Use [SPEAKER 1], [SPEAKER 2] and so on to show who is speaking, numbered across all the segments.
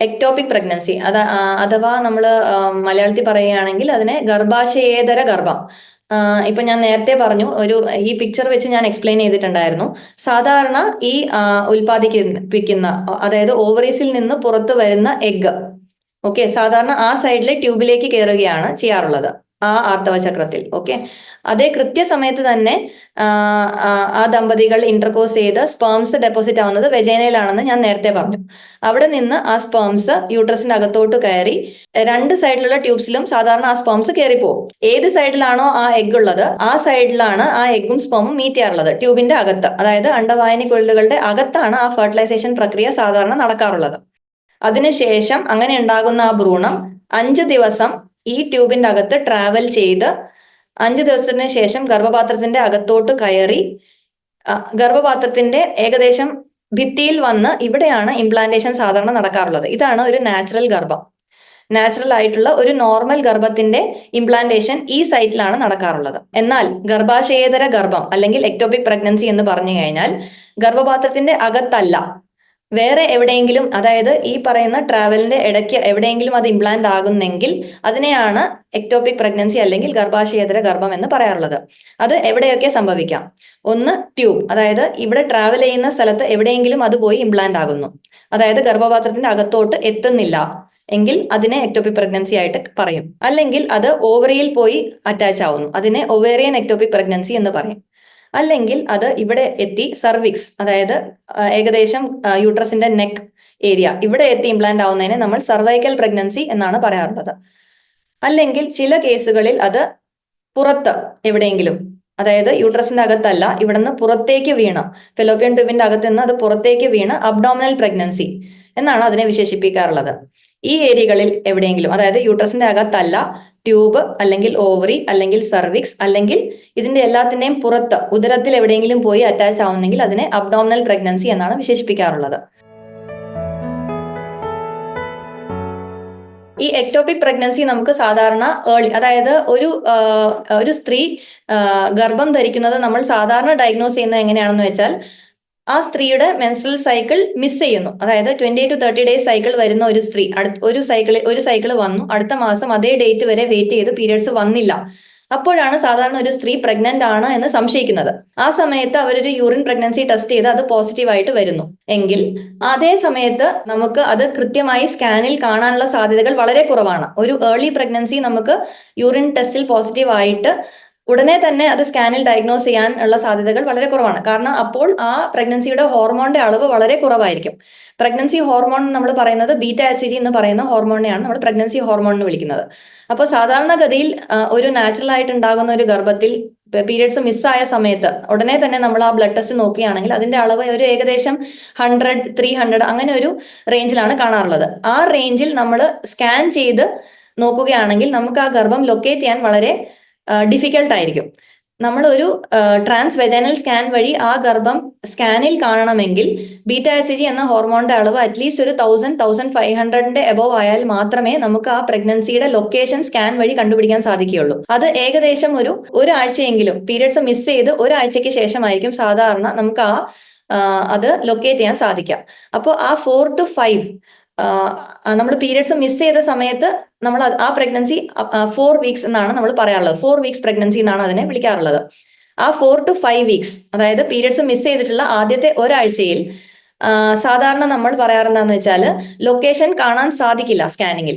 [SPEAKER 1] Ectopic pregnancy അത് അഥവാ നമ്മൾ മലയാളത്തിൽ പറയുകയാണെങ്കിൽ അതിനെ ഗർഭാശയേതര ഗർഭം. ഇപ്പൊ ഞാൻ നേരത്തെ പറഞ്ഞു ഒരു ഈ പിക്ചർ വെച്ച് ഞാൻ എക്സ്പ്ലെയിൻ ചെയ്തിട്ടുണ്ടായിരുന്നു. സാധാരണ ഈ ഉൽപാദിപ്പിക്കുന്ന അതായത് ഓവറീസിൽ നിന്ന് പുറത്തു വരുന്ന എഗ് ഓക്കെ സാധാരണ ആ സൈഡിലെ ട്യൂബിലേക്ക് കയറുകയാണ് ചെയ്യാറുള്ളത്. ആ ആർത്തവചക്രത്തിൽ ഓക്കെ അതേ കൃത്യസമയത്ത് തന്നെ ആ, ദമ്പതികൾ ഇന്റർകോസ് ചെയ്ത് സ്പേംസ് ഡെപ്പോസിറ്റ് ആവുന്നത് വെജൈനയിലാണെന്ന് ഞാൻ നേരത്തെ പറഞ്ഞു. അവിടെ നിന്ന് ആ സ്പേംസ് യൂട്രസിന്റെ അകത്തോട്ട് കയറി രണ്ട് സൈഡിലുള്ള ട്യൂബ്സിലും സാധാരണ ആ സ്പേംസ് കയറി പോകും ഏത് സൈഡിലാണോ ആ എഗ് ഉള്ളത് ആ സൈഡിലാണ് ആ എഗ്ഗും സ്പേമും മീറ്റ് ചെയ്യാറുള്ളത് ട്യൂബിന്റെ അകത്ത്. അതായത് അണ്ടവായനി കുഴലുകളുടെ അകത്താണ് ആ ഫെർട്ടിലൈസേഷൻ പ്രക്രിയ സാധാരണ നടക്കാറുള്ളത്. അതിനുശേഷം അങ്ങനെ ഉണ്ടാകുന്ന ആ ഭ്രൂണം അഞ്ച് ദിവസം ഈ ട്യൂബിന്റെ അകത്ത് ട്രാവൽ ചെയ്ത് അഞ്ച് ദിവസത്തിന് ശേഷം ഗർഭപാത്രത്തിന്റെ അകത്തോട്ട് കയറി ഗർഭപാത്രത്തിന്റെ ഏകദേശം ഭിത്തിയിൽ വന്ന് ഇവിടെയാണ് ഇംപ്ലാന്റേഷൻ സാധാരണ നടക്കാറുള്ളത്. ഇതാണ് ഒരു നാച്ചുറൽ ഗർഭം. നാച്ചുറൽ ആയിട്ടുള്ള ഒരു നോർമൽ ഗർഭത്തിന്റെ ഇംപ്ലാന്റേഷൻ ഈ സൈറ്റിലാണ് നടക്കാറുള്ളത്. എന്നാൽ ഗർഭാശയേതര ഗർഭം അല്ലെങ്കിൽ എക്ടോപിക് പ്രഗ്നൻസി എന്ന് പറഞ്ഞു കഴിഞ്ഞാൽ ഗർഭപാത്രത്തിന്റെ അകത്തല്ല വേറെ എവിടെയെങ്കിലും അതായത് ഈ പറയുന്ന ട്രാവലിന്റെ ഇടയ്ക്ക് എവിടെയെങ്കിലും അത് ഇംപ്ലാന്റ് ആകുന്നെങ്കിൽ അതിനെയാണ് എക്ടോപിക് പ്രഗ്നൻസി അല്ലെങ്കിൽ ഗർഭാശയേതര ഗർഭം എന്ന് പറയാറുള്ളത്. അത് എവിടെയൊക്കെ സംഭവിക്കാം? ഒന്ന് ട്യൂബ് അതായത് ഇവിടെ ട്രാവൽ ചെയ്യുന്ന സ്ഥലത്ത് എവിടെയെങ്കിലും അത് പോയി ഇംപ്ലാന്റ് ആകുന്നു. അതായത് ഗർഭപാത്രത്തിന്റെ അകത്തോട്ട് എത്തുന്നില്ല എങ്കിൽ അതിനെ എക്ടോപിക് പ്രഗ്നൻസി ആയിട്ട് പറയും. അല്ലെങ്കിൽ അത് ഓവറിയിൽ പോയി അറ്റാച്ച് ആവുന്നു. അതിനെ ഒവേറിയൻ എക്ടോപിക് പ്രഗ്നൻസി എന്ന് പറയും. അല്ലെങ്കിൽ അത് ഇവിടെ എത്തി സർവിക്സ് അതായത് ഏകദേശം യൂട്രസിന്റെ നെക്ക് ഏരിയ ഇവിടെ എത്തി ഇംപ്ലാന്റ് ആവുന്നതിനെ നമ്മൾ സർവൈക്കൽ പ്രഗ്നൻസി എന്നാണ് പറയാറുള്ളത്. അല്ലെങ്കിൽ ചില കേസുകളിൽ അത് പുറത്ത് എവിടെയെങ്കിലും അതായത് യൂട്രസിന്റെ അകത്തല്ല ഇവിടുന്ന് പുറത്തേക്ക് വീണ് ഫെലോപ്പിയൻ ട്യൂബിന്റെ അകത്ത് നിന്ന് അത് പുറത്തേക്ക് വീണ് അബ്ഡോമിനൽ പ്രഗ്നൻസി എന്നാണ് അതിനെ വിശേഷിപ്പിക്കാറുള്ളത്. ഈ ഏരിയകളിൽ എവിടെയെങ്കിലും അതായത് യൂട്രസിന്റെ അകത്തല്ല ട്യൂബ് അല്ലെങ്കിൽ ഓവറി അല്ലെങ്കിൽ സർവിക്സ് അല്ലെങ്കിൽ ഇതിന്റെ എല്ലാത്തിന്റെയും പുറത്ത് ഉദരത്തിൽ എവിടെയെങ്കിലും പോയി അറ്റാച്ച് ആവുന്നെങ്കിൽ അതിനെ അബ്ഡോമിനൽ പ്രഗ്നൻസി എന്നാണ് വിശേഷിപ്പിക്കാറുള്ളത്. ഈ എക്ടോപിക് പ്രഗ്നൻസി നമുക്ക് സാധാരണ ഏർലി അതായത് ഒരു ഒരു സ്ത്രീ ഗർഭം ധരിക്കുന്നത് നമ്മൾ സാധാരണ ഡയഗ്നോസ് ചെയ്യുന്നത് എങ്ങനെയാണെന്ന് വെച്ചാൽ ആ സ്ത്രീയുടെ മെൻസ്ട്രൽ സൈക്കിൾ മിസ് ചെയ്യുന്നു. അതായത് twenty to thirty days cycle വരുന്ന ഒരു സ്ത്രീ ഒരു സൈക്കിൾ ഒരു സൈക്കിൾ വന്നു. അടുത്ത മാസം അതേ ഡേറ്റ് വരെ വെയിറ്റ് ചെയ്ത് പീരിയഡ്സ് വന്നില്ല. അപ്പോഴാണ് സാധാരണ ഒരു സ്ത്രീ പ്രഗ്നന്റ് ആണ് എന്ന് സംശയിക്കുന്നത്. ആ സമയത്ത് അവരൊരു യൂറിൻ പ്രഗ്നൻസി ടെസ്റ്റ് ചെയ്ത് അത് പോസിറ്റീവ് ആയിട്ട് വരുന്നു. എങ്കിൽ അതേ സമയത്ത് നമുക്ക് അത് കൃത്യമായി സ്കാനിൽ കാണാനുള്ള സാധ്യതകൾ വളരെ കുറവാണ്. ഒരു ഏർലി പ്രഗ്നൻസി നമുക്ക് യൂറിൻ ടെസ്റ്റിൽ പോസിറ്റീവ് ആയിട്ട് ഉടനെ തന്നെ അത് സ്കാനിൽ ഡയഗ്നോസ് ചെയ്യാൻ ഉള്ള സാധ്യതകൾ വളരെ കുറവാണ്. കാരണം അപ്പോൾ ആ പ്രഗ്നൻസിയുടെ ഹോർമോണിന്റെ അളവ് വളരെ കുറവായിരിക്കും. പ്രഗ്നൻസി ഹോർമോൺ നമ്മൾ പറയുന്നത് ബീറ്റ ആസിഡി എന്ന് പറയുന്ന ഹോർമോണിനെയാണ് നമ്മൾ പ്രഗ്നൻസി ഹോർമോൺ എന്ന് വിളിക്കുന്നത്. അപ്പോൾ സാധാരണഗതിയിൽ ഒരു നാച്ചുറൽ ആയിട്ട് ഉണ്ടാകുന്ന ഒരു ഗർഭത്തിൽ പീരിയഡ്സ് മിസ്സായ സമയത്ത് ഉടനെ തന്നെ നമ്മൾ ആ ബ്ലഡ് ടെസ്റ്റ് നോക്കുകയാണെങ്കിൽ അതിന്റെ അളവ് ഒരു ഏകദേശം ഹൺഡ്രഡ് ത്രീ ഹൺഡ്രഡ് അങ്ങനെ ഒരു റേഞ്ചിലാണ് കാണാറുള്ളത്. ആ റേഞ്ചിൽ നമ്മൾ സ്കാൻ ചെയ്ത് നോക്കുകയാണെങ്കിൽ നമുക്ക് ആ ഗർഭം ലൊക്കേറ്റ് ചെയ്യാൻ വളരെ ഡിഫിക്കൽട്ട് ആയിരിക്കും. നമ്മൾ ഒരു ട്രാൻസ് വെജൈനൽ സ്കാൻ വഴി ആ ഗർഭം സ്കാനിൽ കാണണമെങ്കിൽ ബീറ്റ ആസിഡി എന്ന ഹോർമോണിന്റെ അളവ് അറ്റ്ലീസ്റ്റ് ഒരു തൗസൻഡ് തൗസൻഡ് ഫൈവ് ഹൺഡ്രഡിന്റെ എബോവ് ആയാൽ മാത്രമേ നമുക്ക് ആ പ്രഗ്നൻസിയുടെ ലൊക്കേഷൻ സ്കാൻ വഴി കണ്ടുപിടിക്കാൻ സാധിക്കുകയുള്ളൂ. അത് ഏകദേശം ഒരു ഒരാഴ്ചയെങ്കിലും പീരിയഡ്സ് മിസ് ചെയ്ത് ഒരാഴ്ചയ്ക്ക് ശേഷമായിരിക്കും സാധാരണ നമുക്ക് ആ അത് ലൊക്കേറ്റ് ചെയ്യാൻ സാധിക്കാം അപ്പോൾ ആ ഫോർ ടു ഫൈവ് നമ്മൾ പീരിയഡ്സ് മിസ് ചെയ്ത സമയത്ത് നമ്മൾ ആ പ്രഗ്നൻസി ഫോർ വീക്സ് എന്നാണ് നമ്മൾ പറയാറുള്ളത്. ഫോർ വീക്സ് പ്രഗ്നൻസി എന്നാണ് അതിനെ വിളിക്കാറുള്ളത്. ആ ഫോർ ടു ഫൈവ് വീക്സ് അതായത് പീരിയഡ്സ് മിസ് ചെയ്തിട്ടുള്ള ആദ്യത്തെ ഒരാഴ്ചയിൽ സാധാരണ നമ്മൾ പറയാറെന്താന്ന് വെച്ചാൽ ലൊക്കേഷൻ കാണാൻ സാധിക്കില്ല സ്കാനിങ്ങിൽ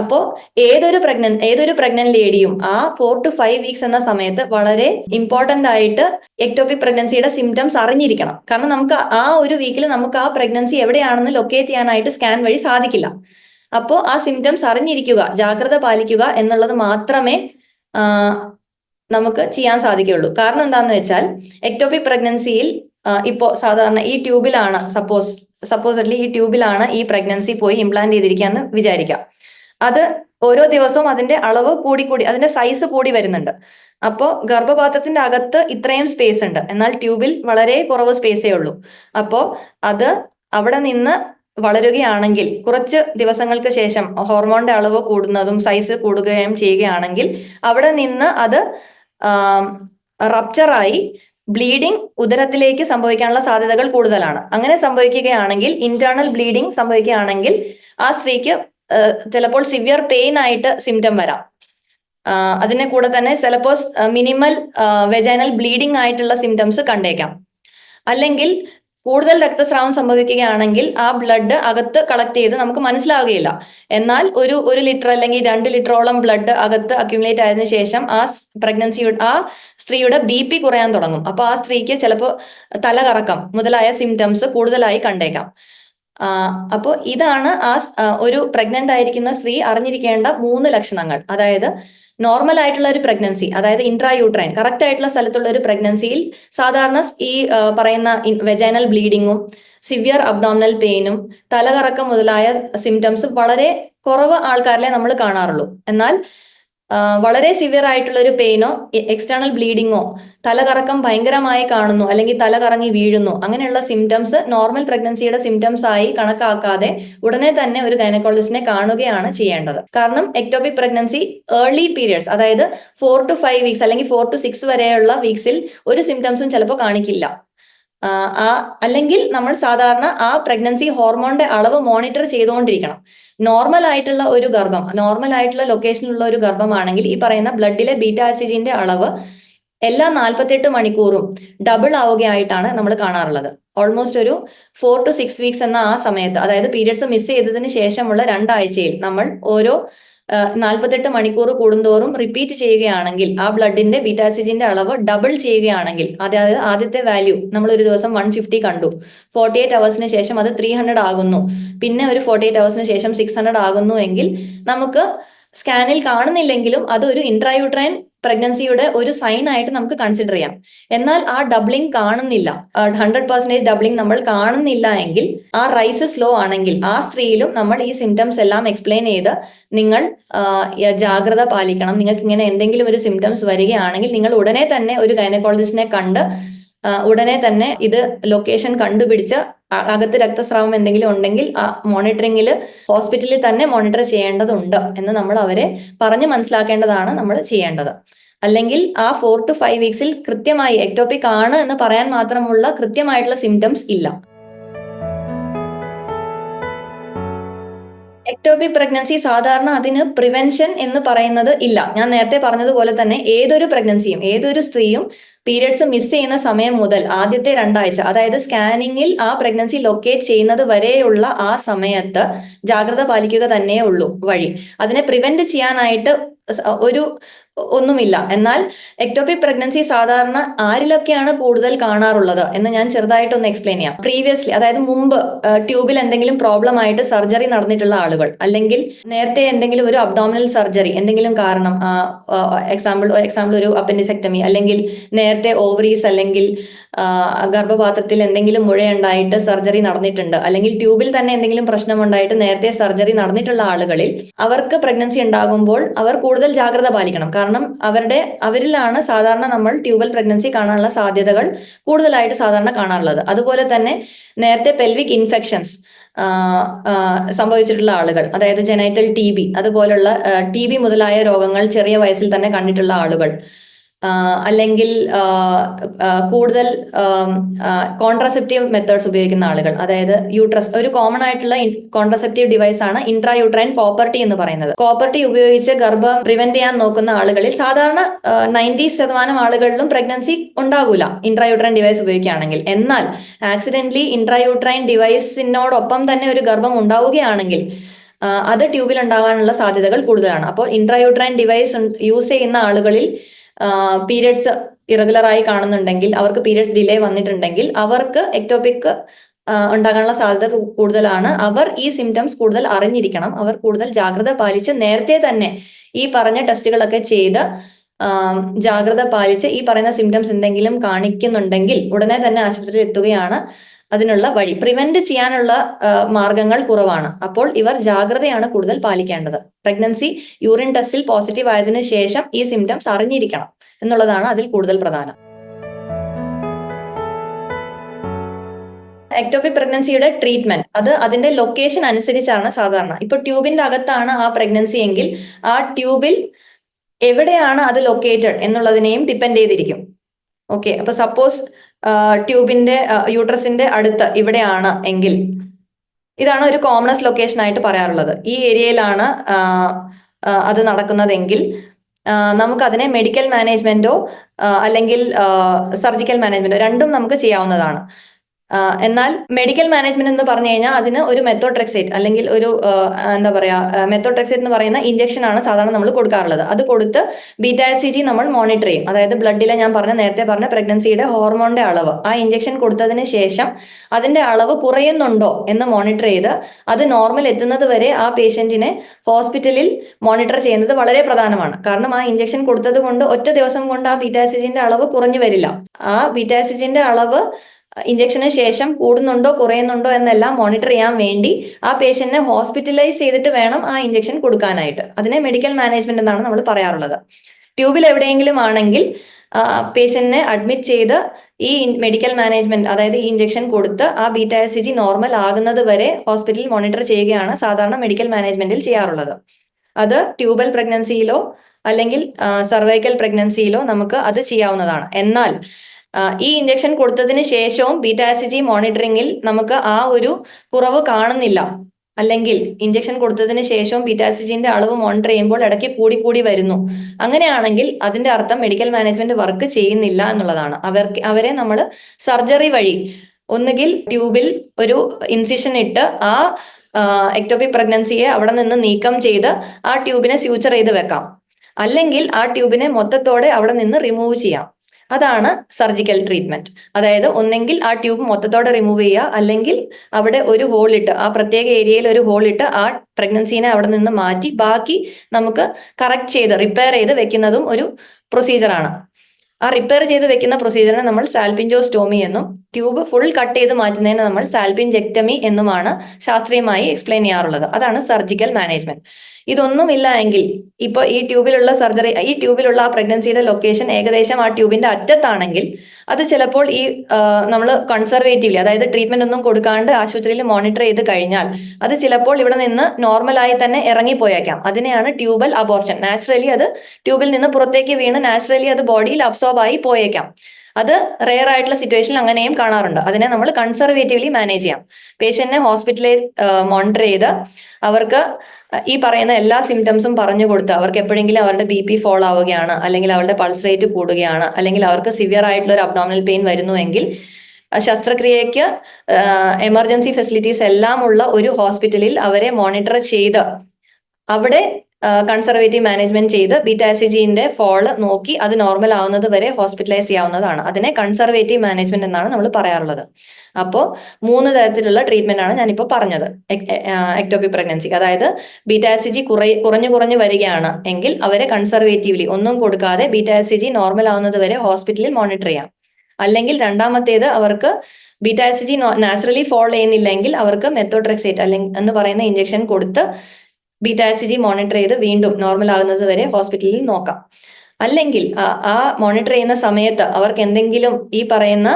[SPEAKER 1] അപ്പോൾ ഏതൊരു പ്രഗ്നൻ ഏതൊരു പ്രഗ്നന്റ് ലേഡിയും ആ ഫോർ ടു ഫൈവ് വീക്സ് എന്ന സമയത്ത് വളരെ ഇമ്പോർട്ടന്റ് ആയിട്ട് എക്ടോപിക് പ്രഗ്നൻസിയുടെ സിംറ്റംസ് അറിഞ്ഞിരിക്കണം. കാരണം നമുക്ക് ആ ഒരു വീക്കിൽ നമുക്ക് ആ പ്രഗ്നൻസി എവിടെയാണെന്ന് ലൊക്കേറ്റ് ചെയ്യാനായിട്ട് സ്കാൻ വഴി സാധിക്കില്ല. അപ്പോ ആ സിംറ്റംസ് അറിഞ്ഞിരിക്കുക ജാഗ്രത പാലിക്കുക എന്നുള്ളത് മാത്രമേ നമുക്ക് ചെയ്യാൻ സാധിക്കുകയുള്ളൂ. കാരണം എന്താണെന്ന് വെച്ചാൽ എക്ടോപിക് പ്രഗ്നൻസിയിൽ ഇപ്പോ സാധാരണ ഈ ട്യൂബിലാണ് സപ്പോസ് സപ്പോസഡ്ലി ഈ ട്യൂബിലാണ് ഈ പ്രഗ്നൻസി പോയി ഇംപ്ലാന്റ് ചെയ്തിരിക്കുക എന്ന് വിചാരിക്കാം. അത് ഓരോ ദിവസവും അതിന്റെ അളവ് കൂടി കൂടി അതിന്റെ സൈസ് കൂടി വരുന്നുണ്ട്. അപ്പോൾ ഗർഭപാത്രത്തിന്റെ അകത്ത് ഇത്രയും സ്പേസ് ഉണ്ട്. എന്നാൽ ട്യൂബിൽ വളരെ കുറവ് സ്പേസേ ഉള്ളൂ അപ്പോൾ അത് അവിടെ നിന്ന് വളരുകയാണെങ്കിൽ കുറച്ച് ദിവസങ്ങൾക്ക് ശേഷം ഹോർമോണിന്റെ അളവ് കൂടുന്നതും സൈസ് കൂടുകയും ചെയ്യുകയാണെങ്കിൽ അവിടെ നിന്ന് അത് റപ്ചറായി ബ്ലീഡിംഗ് ഉദരത്തിലേക്ക് സംഭവിക്കാനുള്ള സാധ്യതകൾ കൂടുതലാണ്. അങ്ങനെ സംഭവിക്കുകയാണെങ്കിൽ ഇന്റേണൽ ബ്ലീഡിംഗ് സംഭവിക്കുകയാണെങ്കിൽ ആ സ്ത്രീക്ക് ചിലപ്പോൾ സിവിയർ പെയിൻ ആയിട്ട് സിംറ്റം വരാം. അതിനെ കൂടെ തന്നെ ചിലപ്പോൾ മിനിമൽ വെജൈനൽ ബ്ലീഡിംഗ് ആയിട്ടുള്ള സിംറ്റംസ് കണ്ടേക്കാം. അല്ലെങ്കിൽ കൂടുതൽ രക്തസ്രാവം സംഭവിക്കുകയാണെങ്കിൽ ആ ബ്ലഡ് അകത്ത് കളക്ട് ചെയ്ത് നമുക്ക് മനസ്സിലാവുകയില്ല. എന്നാൽ ഒരു ഒരു ലിറ്റർ അല്ലെങ്കിൽ രണ്ട് ലിറ്ററോളം ബ്ലഡ് അകത്ത് അക്യുമുലേറ്റ് ആയതിനു ശേഷം ആ പ്രഗ്നൻസിയുടെ ആ സ്ത്രീയുടെ ബി പി കുറയാൻ തുടങ്ങും. അപ്പോൾ ആ സ്ത്രീക്ക് ചിലപ്പോൾ തലകറക്കം മുതലായ സിംറ്റംസ് കൂടുതലായി കണ്ടേക്കാം. അപ്പോൾ ഇതാണ് ആ ഒരു പ്രഗ്നന്റ് ആയിരിക്കുന്ന സ്ത്രീ അറിഞ്ഞിരിക്കേണ്ട മൂന്ന് ലക്ഷണങ്ങൾ. അതായത് നോർമൽ ആയിട്ടുള്ള ഒരു പ്രഗ്നൻസി അതായത് ഇൻട്രായൂട്രൈൻ കറക്റ്റ് ആയിട്ടുള്ള സ്ഥലത്തുള്ള ഒരു പ്രഗ്നൻസിയിൽ സാധാരണ ഈ പറയുന്ന വെജൈനൽ ബ്ലീഡിങ്ങും സിവിയർ അബ്ഡോമിനൽ പെയിനും തലകറക്കം മുതലായ സിംറ്റംസ് വളരെ കുറവ് ആൾക്കാരിലെ നമ്മൾ കാണാറുള്ളൂ. എന്നാൽ വളരെ സിവിയർ ആയിട്ടുള്ള ഒരു പെയിനോ എക്സ്റ്റേണൽ ബ്ലീഡിങ്ങോ തലകറക്കം ഭയങ്കരമായി കാണുന്നു അല്ലെങ്കിൽ തലകറങ്ങി വീഴുന്നു അങ്ങനെയുള്ള സിംറ്റംസ് നോർമൽ പ്രഗ്നൻസിയുടെ സിംറ്റംസ് ആയി കണക്കാക്കാതെ ഉടനെ തന്നെ ഒരു ഗൈനക്കോളജിസ്റ്റിനെ കാണുകയാണ് ചെയ്യേണ്ടത്. കാരണം എക്ടോപിക് പ്രഗ്നൻസി ഏർലി പീരിയഡ്സ് അതായത് ഫോർ ടു ഫൈവ് വീക്സ് അല്ലെങ്കിൽ ഫോർ ടു സിക്സ് വരെയുള്ള വീക്സിൽ ഒരു സിംറ്റംസും ചിലപ്പോൾ കാണിക്കില്ല. ആ അല്ലെങ്കിൽ നമ്മൾ സാധാരണ ആ പ്രഗ്നൻസി ഹോർമോണിന്റെ അളവ് മോണിറ്റർ ചെയ്തുകൊണ്ടിരിക്കണം. നോർമൽ ആയിട്ടുള്ള ഒരു ഗർഭം നോർമൽ ആയിട്ടുള്ള ലൊക്കേഷനിലുള്ള ഒരു ഗർഭമാണെങ്കിൽ ഈ പറയുന്ന ബ്ലഡിലെ ബീറ്റാസിജിന്റെ അളവ് എല്ലാ നാൽപ്പത്തെട്ട് മണിക്കൂറും ഡബിൾ ആവുകയായിട്ടാണ് നമ്മൾ കാണാറുള്ളത്. ഓൾമോസ്റ്റ് ഒരു ഫോർ ടു സിക്സ് വീക്സ് എന്ന ആ സമയത്ത് അതായത് പീരിയഡ്സ് മിസ് ചെയ്തതിന് ശേഷമുള്ള രണ്ടാഴ്ചയിൽ നമ്മൾ ഓരോ നാൽപ്പത്തെട്ട് മണിക്കൂർ കൂടുന്തോറും റിപ്പീറ്റ് ചെയ്യുകയാണെങ്കിൽ ആ ബ്ലഡിന്റെ ബീറ്റാസിജിന്റെ അളവ് ഡബിൾ ചെയ്യുകയാണെങ്കിൽ അതായത് ആദ്യത്തെ വാല്യൂ നമ്മൾ ഒരു ദിവസം വൺ ഫിഫ്റ്റി കണ്ടു. ഫോർട്ടി എയ്റ്റ് അവേഴ്സിന് ശേഷം അത് ത്രീ ഹൺഡ്രഡ് ആകുന്നു. പിന്നെ ഒരു ഫോർട്ടി എയ്റ്റ് അവേഴ്സിന് ശേഷം സിക്സ് ഹൺഡ്രഡ് ആകുന്നു എങ്കിൽ നമുക്ക് സ്കാനിൽ കാണുന്നില്ലെങ്കിലും അത് ഒരു ഇൻട്രായൂട്രൈൻ പ്രഗ്നൻസിയുടെ ഒരു സൈൻ ആയിട്ട് നമുക്ക് കൺസിഡർ ചെയ്യാം. എന്നാൽ ആ ഡബ്ലിംഗ് കാണുന്നില്ല. ഹൺഡ്രഡ് പെർസെന്റേജ് ഡബ്ലിംഗ് നമ്മൾ കാണുന്നില്ല എങ്കിൽ ആ റൈസ് സ്ലോ ആണെങ്കിൽ ആ സ്ത്രീയിലും നമ്മൾ ഈ സിംറ്റംസ് എല്ലാം എക്സ്പ്ലെയിൻ ചെയ്ത് നിങ്ങൾ ജാഗ്രത പാലിക്കണം. നിങ്ങൾക്ക് ഇങ്ങനെ എന്തെങ്കിലും ഒരു സിംറ്റംസ് വരികയാണെങ്കിൽ നിങ്ങൾ ഉടനെ തന്നെ ഒരു ഗൈനക്കോളജിസ്റ്റിനെ കണ്ട് ഉടനെ തന്നെ ഇത് ലൊക്കേഷൻ കണ്ടുപിടിച്ച് അകത്ത് രക്തസ്രാവം എന്തെങ്കിലും ഉണ്ടെങ്കിൽ ആ മോണിറ്ററിംഗിൽ ഹോസ്പിറ്റലിൽ തന്നെ മോണിറ്റർ ചെയ്യേണ്ടതുണ്ട് എന്ന് നമ്മൾ അവരെ പറഞ്ഞ് മനസ്സിലാക്കേണ്ടതാണ് നമ്മൾ ചെയ്യേണ്ടത്. അല്ലെങ്കിൽ ആ ഫോർ ടു ഫൈവ് വീക്സിൽ കൃത്യമായി എക്ടോപിക് ആണ് എന്ന് പറയാൻ മാത്രമുള്ള കൃത്യമായിട്ടുള്ള സിംറ്റംസ് ഇല്ല. എക്ടോപിക് പ്രഗ്നൻസി സാധാരണ അതിന് പ്രിവെൻഷൻ എന്ന് പറയുന്നത് ഇല്ല. ഞാൻ നേരത്തെ പറഞ്ഞതുപോലെ തന്നെ ഏതൊരു പ്രഗ്നൻസിയും ഏതൊരു സ്ത്രീയും പീരിയഡ്സ് മിസ് ചെയ്യുന്ന സമയം മുതൽ ആദ്യത്തെ രണ്ടാഴ്ച അതായത് സ്കാനിങ്ങിൽ ആ പ്രഗ്നൻസി ലൊക്കേറ്റ് ചെയ്യുന്നത് വരെയുള്ള ആ സമയത്ത് ജാഗ്രത പാലിക്കുക തന്നെ ഉള്ളൂ വഴി. അതിനെ പ്രിവെന്റ് ചെയ്യാനായിട്ട് ഒരു ഒന്നുമില്ല. എന്നാൽ എക്ടോപിക് പ്രഗ്നൻസി സാധാരണ ആരിലൊക്കെയാണ് കൂടുതൽ കാണാറുള്ളത് എന്ന് ഞാൻ ചെറുതായിട്ടൊന്ന് എക്സ്പ്ലെയിൻ ചെയ്യാം. പ്രീവിയസ്ലി അതായത് മുമ്പ് ട്യൂബിൽ എന്തെങ്കിലും പ്രോബ്ലം ആയിട്ട് സർജറി നടന്നിട്ടുള്ള ആളുകൾ അല്ലെങ്കിൽ നേരത്തെ എന്തെങ്കിലും ഒരു അബ്ഡോമിനൽ സർജറി എന്തെങ്കിലും കാരണം എക്സാമ്പിൾ എക്സാമ്പിൾ ഒരു അപ്പൻഡിസെക്ടമി അല്ലെങ്കിൽ നേരത്തെ ഓവറീസ് അല്ലെങ്കിൽ ഗർഭപാത്രത്തിൽ എന്തെങ്കിലും മുഴയുണ്ടായിട്ട് സർജറി നടന്നിട്ടുണ്ട്. അല്ലെങ്കിൽ ട്യൂബിൽ തന്നെ എന്തെങ്കിലും പ്രശ്നം ഉണ്ടായിട്ട് നേരത്തെ സർജറി നടന്നിട്ടുള്ള ആളുകളിൽ അവർക്ക് പ്രഗ്നൻസി ഉണ്ടാകുമ്പോൾ അവർ കൂടുതൽ ജാഗ്രത പാലിക്കണം. കാരണം അവരുടെ അവരിലാണ് സാധാരണ നമ്മൾ ട്യൂബൽ പ്രഗ്നൻസി കാണാനുള്ള സാധ്യതകൾ കൂടുതലായിട്ട് സാധാരണ കാണാറുള്ളത്. അതുപോലെ തന്നെ നേരത്തെ പെൽവിക് ഇൻഫെക്ഷൻസ് സംഭവിച്ചിട്ടുള്ള ആളുകൾ അതായത് ജെനൈറ്റൽ ടി ബി അതുപോലുള്ള ടി ബി മുതലായ രോഗങ്ങൾ ചെറിയ വയസ്സിൽ തന്നെ കണ്ടിട്ടുള്ള ആളുകൾ അല്ലെങ്കിൽ കൂടുതൽ കോൺട്രസെപ്റ്റീവ് മെത്തേഡ്സ് ഉപയോഗിക്കുന്ന ആളുകൾ. അതായത് യൂട്രസ് ഒരു കോമൺ ആയിട്ടുള്ള കോൺട്രസെപ്റ്റീവ് ഡിവൈസ് ആണ് ഇൻട്രാ യൂട്രൈൻ കോപ്പർട്ടി എന്ന് പറയുന്നത്. കോപ്പർട്ടി ഉപയോഗിച്ച് ഗർഭം പ്രിവെന്റ് ചെയ്യാൻ നോക്കുന്ന ആളുകളിൽ സാധാരണ നയന്റി ശതമാനം ആളുകളിലും പ്രഗ്നൻസി ഉണ്ടാകൂല ഇൻട്രാ യൂട്രൈൻ ഡിവൈസ് ഉപയോഗിക്കുകയാണെങ്കിൽ. എന്നാൽ ആക്സിഡന്റലി ഇൻട്രാ യൂട്രൈൻ ഡിവൈസിനോടൊപ്പം തന്നെ ഒരു ഗർഭം ഉണ്ടാവുകയാണെങ്കിൽ അത് ട്യൂബിൽ ഉണ്ടാവാനുള്ള സാധ്യതകൾ കൂടുതലാണ്. അപ്പോൾ ഇൻട്രാ യൂട്രൈൻ ഡിവൈസ് യൂസ് ചെയ്യുന്ന ആളുകളിൽ പീരിയഡ്സ് ആയി കാണുന്നുണ്ടെങ്കിൽ അവർക്ക് പീരിയഡ്സ് ഡിലേ വന്നിട്ടുണ്ടെങ്കിൽ അവർക്ക് എക്ടോപിക് ഉണ്ടാകാനുള്ള സാധ്യത കൂടുതലാണ്. അവർ ഈ സിംറ്റംസ് കൂടുതൽ അറിഞ്ഞിരിക്കണം. അവർ കൂടുതൽ ജാഗ്രത പാലിച്ച് നേരത്തെ തന്നെ ഈ പറഞ്ഞ ടെസ്റ്റുകളൊക്കെ ചെയ്ത് ജാഗ്രത പാലിച്ച് ഈ പറയുന്ന സിംറ്റംസ് എന്തെങ്കിലും കാണിക്കുന്നുണ്ടെങ്കിൽ ഉടനെ തന്നെ ആശുപത്രിയിൽ എത്തുകയാണ്. അതിനുള്ള വഴി. പ്രിവെന്റ് ചെയ്യാനുള്ള മാർഗങ്ങൾ കുറവാണ്. അപ്പോൾ ഇവർ ജാഗ്രതയാണ് കൂടുതൽ പാലിക്കേണ്ടത്. പ്രഗ്നൻസി യൂറിൻ ടെസ്റ്റിൽ പോസിറ്റീവ് ആയതിനു ശേഷം ഈ സിംറ്റംസ് അറിഞ്ഞിരിക്കണം എന്നുള്ളതാണ് അതിൽ കൂടുതൽ പ്രധാനം. എക്ടോപിക് പ്രഗ്നൻസിയുടെ ട്രീറ്റ്മെന്റ് അത് അതിന്റെ ലൊക്കേഷൻ അനുസരിച്ചാണ് സാധാരണ. ഇപ്പൊ ട്യൂബിന്റെ അകത്താണ് ആ പ്രഗ്നൻസി എങ്കിൽ ആ ട്യൂബിൽ എവിടെയാണ് അത് ലൊക്കേറ്റഡ് എന്നുള്ളതിനെയും ഡിപ്പെൻഡ് ചെയ്തിരിക്കും. ഓക്കെ അപ്പൊ സപ്പോസ് ട്യൂബിന്റെ യൂട്രസിന്റെ അടുത്ത് ഇവിടെയാണ് എങ്കിൽ. ഇതാണ് ഒരു കോമണസ് ലൊക്കേഷൻ ആയിട്ട് പറയാറുള്ളത്. ഈ ഏരിയയിലാണ് അത് നടക്കുന്നതെങ്കിൽ നമുക്കതിനെ മെഡിക്കൽ മാനേജ്മെന്റോ അല്ലെങ്കിൽ സർജിക്കൽ മാനേജ്മെന്റോ രണ്ടും നമുക്ക് ചെയ്യാവുന്നതാണ്. എന്നാൽ മെഡിക്കൽ മാനേജ്മെന്റ് എന്ന് പറഞ്ഞു കഴിഞ്ഞാൽ അതിന് ഒരു മെത്തോട്രെക്സേറ്റ് അല്ലെങ്കിൽ ഒരു എന്താ പറയാ മെത്തോട്രെക്സേറ്റ് എന്ന് പറയുന്ന ഇഞ്ചക്ഷൻ ആണ് സാധാരണ നമ്മൾ കൊടുക്കാറുള്ളത്. അത് കൊടുത്ത് ബീറ്റാ സി ജി നമ്മൾ മോണിറ്റർ ചെയ്യും. അതായത് ബ്ലഡിലെ ഞാൻ പറഞ്ഞ നേരത്തെ പറഞ്ഞ പ്രഗ്നൻസിയുടെ ഹോർമോണിന്റെ അളവ്. ആ ഇഞ്ചക്ഷൻ കൊടുത്തതിന് ശേഷം അതിന്റെ അളവ് കുറയുന്നുണ്ടോ എന്ന് മോണിറ്റർ ചെയ്ത് അത് നോർമൽ എത്തുന്നത് വരെ ആ പേഷ്യന്റിനെ ഹോസ്പിറ്റലിൽ മോണിറ്റർ ചെയ്യുന്നത് വളരെ പ്രധാനമാണ്. കാരണം ആ ഇഞ്ചക്ഷൻ കൊടുത്തത് കൊണ്ട് ഒറ്റ ദിവസം കൊണ്ട് ആ ബീറ്റാസിജിന്റെ അളവ് കുറഞ്ഞു വരില്ല. ആ ബീറ്റാസിജിന്റെ അളവ് ഇഞ്ചക്ഷന് ശേഷം കൂടുന്നുണ്ടോ കുറയുന്നുണ്ടോ എന്നെല്ലാം മോണിറ്റർ ചെയ്യാൻ വേണ്ടി ആ പേഷ്യന്റിനെ ഹോസ്പിറ്റലൈസ് ചെയ്തിട്ട് വേണം ആ ഇഞ്ചക്ഷൻ കൊടുക്കാനായിട്ട്. അതിനെ മെഡിക്കൽ മാനേജ്മെന്റ് എന്നാണ് നമ്മൾ പറയാറുള്ളത്. ട്യൂബിൽ എവിടെയെങ്കിലും ആണെങ്കിൽ പേഷ്യന്റിനെ അഡ്മിറ്റ് ചെയ്ത് ഈ മെഡിക്കൽ മാനേജ്മെന്റ് അതായത് ഈ ഇഞ്ചക്ഷൻ കൊടുത്ത് ആ ബീറ്റാസിജി നോർമൽ ആകുന്നത് വരെ ഹോസ്പിറ്റലിൽ മോണിറ്റർ ചെയ്യുകയാണ് സാധാരണ മെഡിക്കൽ മാനേജ്മെന്റിൽ ചെയ്യാറുള്ളത്. അത് ട്യൂബൽ പ്രഗ്നൻസിയിലോ അല്ലെങ്കിൽ സർവൈക്കൽ പ്രഗ്നൻസിയിലോ നമുക്ക് അത് ചെയ്യാവുന്നതാണ്. എന്നാൽ ഈ ഇഞ്ചക്ഷൻ കൊടുത്തതിന് ശേഷവും ബീറ്റാസിജി മോണിറ്ററിംഗിൽ നമുക്ക് ആ ഒരു കുറവ് കാണുന്നില്ല. അല്ലെങ്കിൽ ഇഞ്ചക്ഷൻ കൊടുത്തതിന് ശേഷവും ബീറ്റാസിജിന്റെ അളവ് മോണിറ്റർ ചെയ്യുമ്പോൾ ഇടയ്ക്ക് കൂടി കൂടി വരുന്നു. അങ്ങനെയാണെങ്കിൽ അതിന്റെ അർത്ഥം മെഡിക്കൽ മാനേജ്മെന്റ് വർക്ക് ചെയ്യുന്നില്ല എന്നുള്ളതാണ്. അവർക്ക് അവരെ നമ്മൾ സർജറി വഴി ഒന്നുകിൽ ട്യൂബിൽ ഒരു ഇൻസിഷൻ ഇട്ട് ആ എക്ടോപിക് പ്രഗ്നൻസിയെ അവിടെ നിന്ന് നീക്കം ചെയ്ത് ആ ട്യൂബിനെ സ്യൂച്ചർ ചെയ്ത് വെക്കാം. അല്ലെങ്കിൽ ആ ട്യൂബിനെ മൊത്തത്തോടെ അവിടെ നിന്ന് റിമൂവ് ചെയ്യാം. അതാണ് സർജിക്കൽ ട്രീറ്റ്മെന്റ് അതായത് ഒന്നെങ്കിൽ ആ ട്യൂബ് മൊത്തത്തോടെ റിമൂവ് ചെയ്യുക അല്ലെങ്കിൽ അവിടെ ഒരു ഹോൾ ഇട്ട് ആ പ്രത്യേക ഏരിയയിൽ ഒരു ഹോൾ ഇട്ട് ആ പ്രഗ്നൻസീനെ അവിടെ നിന്ന് മാറ്റി ബാക്കി നമുക്ക് കറക്റ്റ് ചെയ്ത് റിപ്പയർ ചെയ്ത് വെക്കുന്നതും ഒരു പ്രൊസീജിയറാണ് ആ റിപ്പയർ ചെയ്ത് വെക്കുന്ന പ്രൊസീജിയറിനെ നമ്മൾ സാൽപിൻജോസ്റ്റോമി എന്നും ട്യൂബ് ഫുൾ കട്ട് ചെയ്ത് മാറ്റുന്നതിന് നമ്മൾ സാൽപിൻജെക്ടമി എന്നുമാണ് ശാസ്ത്രീയമായി എക്സ്പ്ലെയിൻ ചെയ്യാറുള്ളത്. അതാണ് സർജിക്കൽ മാനേജ്മെന്റ് ഇതൊന്നുമില്ല എങ്കിൽ ഇപ്പൊ ഈ ട്യൂബിലുള്ള സർജറി ഈ ട്യൂബിലുള്ള ആ പ്രഗ്നൻസിയുടെ ലൊക്കേഷൻ ഏകദേശം ആ ട്യൂബിന്റെ അറ്റത്താണെങ്കിൽ അത് ചിലപ്പോൾ ഈ നമ്മൾ കൺസർവേറ്റീവ്ലി അതായത് ട്രീറ്റ്മെന്റ് ഒന്നും കൊടുക്കാണ്ട് ആശുപത്രിയിൽ മോണിറ്റർ ചെയ്ത് കഴിഞ്ഞാൽ അത് ചിലപ്പോൾ ഇവിടെ നിന്ന് നോർമലായി തന്നെ ഇറങ്ങിപ്പോയേക്കാം. അതിനെയാണ് ട്യൂബൽ അബോർഷൻ നാച്ചുറലി അത് ട്യൂബിൽ നിന്ന് പുറത്തേക്ക് വീണ് നാച്ചുറലി അത് ബോഡിയിൽ അബ്സോർബ് ആയി പോയേക്കാം. അത് റെയർ ആയിട്ടുള്ള സിറ്റുവേഷനിൽ അങ്ങനെയും കാണാറുണ്ട്. അതിനെ നമ്മൾ കൺസർവേറ്റീവ്ലി മാനേജ് ചെയ്യാം. പേഷ്യന്റിനെ ഹോസ്പിറ്റലിൽ മോണിറ്റർ ചെയ്ത് അവർക്ക് ഈ പറയുന്ന എല്ലാ സിംറ്റംസും പറഞ്ഞു കൊടുത്ത് അവർക്ക് എപ്പോഴെങ്കിലും അവരുടെ ബി പി ഫോൾ ആവുകയാണ് അല്ലെങ്കിൽ അവരുടെ പൾസ് റേറ്റ് കൂടുകയാണ് അല്ലെങ്കിൽ അവർക്ക് സിവിയർ ആയിട്ടുള്ള ഒരു അബ്ഡോമിനൽ പെയിൻ വരുന്നുവെങ്കിൽ ശസ്ത്രക്രിയയ്ക്ക് എമർജൻസി ഫെസിലിറ്റീസ് എല്ലാം ഉള്ള ഒരു ഹോസ്പിറ്റലിൽ അവരെ മോണിറ്റർ ചെയ്ത് അവിടെ കൺസർവേറ്റീവ് മാനേജ്മെന്റ് ചെയ്ത് ബിറ്റാസിജിന്റെ ഫോൾ നോക്കി അത് നോർമൽ ആവുന്നത് വരെ ഹോസ്പിറ്റലൈസ് ചെയ്യാവുന്നതാണ്. അതിനെ കൺസർവേറ്റീവ് മാനേജ്മെന്റ് എന്നാണ് നമ്മൾ പറയാറുള്ളത്. അപ്പോൾ മൂന്ന് തരത്തിലുള്ള ട്രീറ്റ്മെന്റ് ആണ് ഞാനിപ്പോൾ പറഞ്ഞത്. എക്ടോപി പ്രഗ്നൻസി അതായത് ബിറ്റാസിജി കുറ കുറഞ്ഞു കുറഞ്ഞു വരികയാണ് എങ്കിൽ അവരെ കൺസർവേറ്റീവ്ലി ഒന്നും കൊടുക്കാതെ ബിറ്റാസിജി നോർമൽ ആവുന്നത് വരെ ഹോസ്പിറ്റലിൽ മോണിറ്റർ ചെയ്യാം. അല്ലെങ്കിൽ രണ്ടാമത്തേത് അവർക്ക് ബീറ്റാസിജി നാച്ചുറലി ഫോളോ ചെയ്യുന്നില്ലെങ്കിൽ അവർക്ക് മെത്തോട്രെക്സേറ്റ് അല്ലെങ്കിൽ എന്ന് പറയുന്ന ഇഞ്ചക്ഷൻ കൊടുത്ത് ബീറ്റാസിജി മോണിറ്റർ ചെയ്ത് വീണ്ടും നോർമൽ ആകുന്നത് വരെ ഹോസ്പിറ്റലിൽ നോക്കാം. അല്ലെങ്കിൽ ആ- മോണിറ്റർ ചെയ്യുന്ന സമയത്ത് അവർക്ക് എന്തെങ്കിലും ഈ പറയുന്ന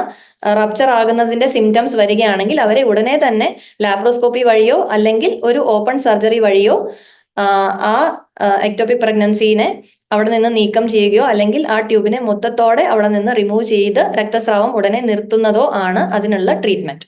[SPEAKER 1] റപ്ചർ ആകുന്നതിന്റെ സിംറ്റംസ് വരികയാണെങ്കിൽ അവരെ ഉടനെ തന്നെ ലാപ്രോസ്കോപ്പി വഴിയോ അല്ലെങ്കിൽ ഒരു ഓപ്പൺ സർജറി വഴിയോ ആ എക്ടോപിക് പ്രഗ്നൻസിനെ അവിടെ നിന്ന് നീക്കം ചെയ്യുകയോ അല്ലെങ്കിൽ ആ ട്യൂബിനെ മൊത്തത്തോടെ അവിടെ നിന്ന് റിമൂവ് ചെയ്ത് രക്തസ്രാവം ഉടനെ നിർത്തുന്നതോ ആണ് അതിനുള്ള ട്രീറ്റ്മെന്റ്